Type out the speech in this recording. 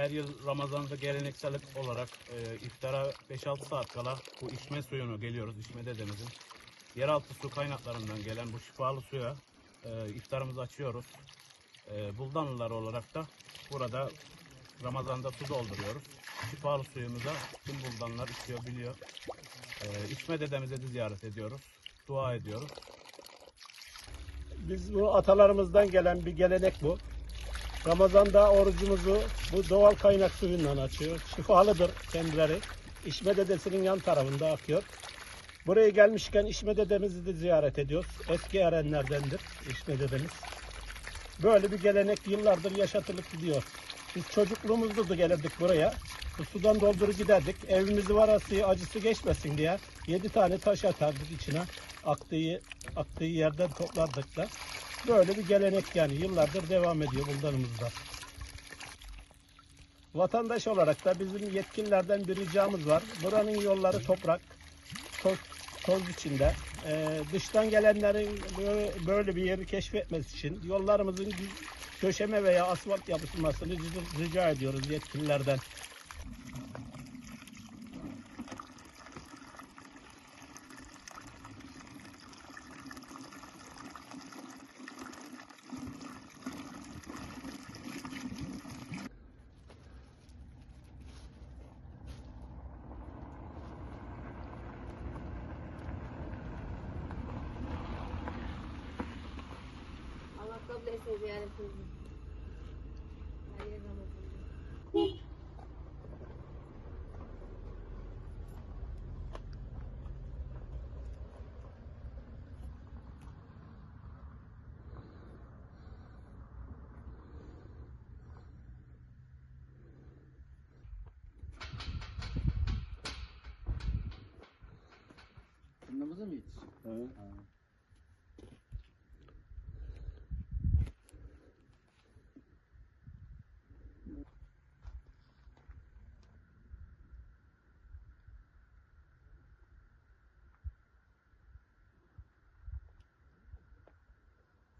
her yıl Ramazan'da geleneksel olarak e, iftara 5-6 saat kala bu içme suyunu geliyoruz. İçme dedemizin. Yeraltı su kaynaklarından gelen bu şifalı suya e, iftarımızı açıyoruz. E, Buldanlılar olarak da burada Ramazan'da su dolduruyoruz. Şifalı suyumuza tüm buldanlar içiyor, biliyor. E, içme dedemize de ziyaret ediyoruz. Dua ediyoruz. Biz bu atalarımızdan gelen bir gelenek bu. Ramazan'da orucumuzu bu doğal kaynak suyundan açıyor. Şifalıdır kendileri. İşme dedesinin yan tarafında akıyor. Buraya gelmişken İşme dedemizi de ziyaret ediyoruz. Eski erenlerdendir İşme dedemiz. Böyle bir gelenek yıllardır yaşatılıp gidiyor. Biz çocukluğumuzda da gelirdik buraya. Bu sudan doldurup giderdik. Evimizi varası acısı geçmesin diye yedi tane taş atardık içine. Aktığı, aktığı yerden toplardık da. Böyle bir gelenek yani yıllardır devam ediyor buldanımızda. Vatandaş olarak da bizim yetkililerden bir ricamız var. Buranın yolları toprak, toz, toz içinde. Ee, dıştan gelenlerin böyle- böyle bir yeri keşfetmesi için yollarımızın bir köşeme veya asfalt yapılmasını rica ediyoruz yetkililerden. कब ले से जा रहे आइएगा मत anlamaz mıyız? Evet. Ha.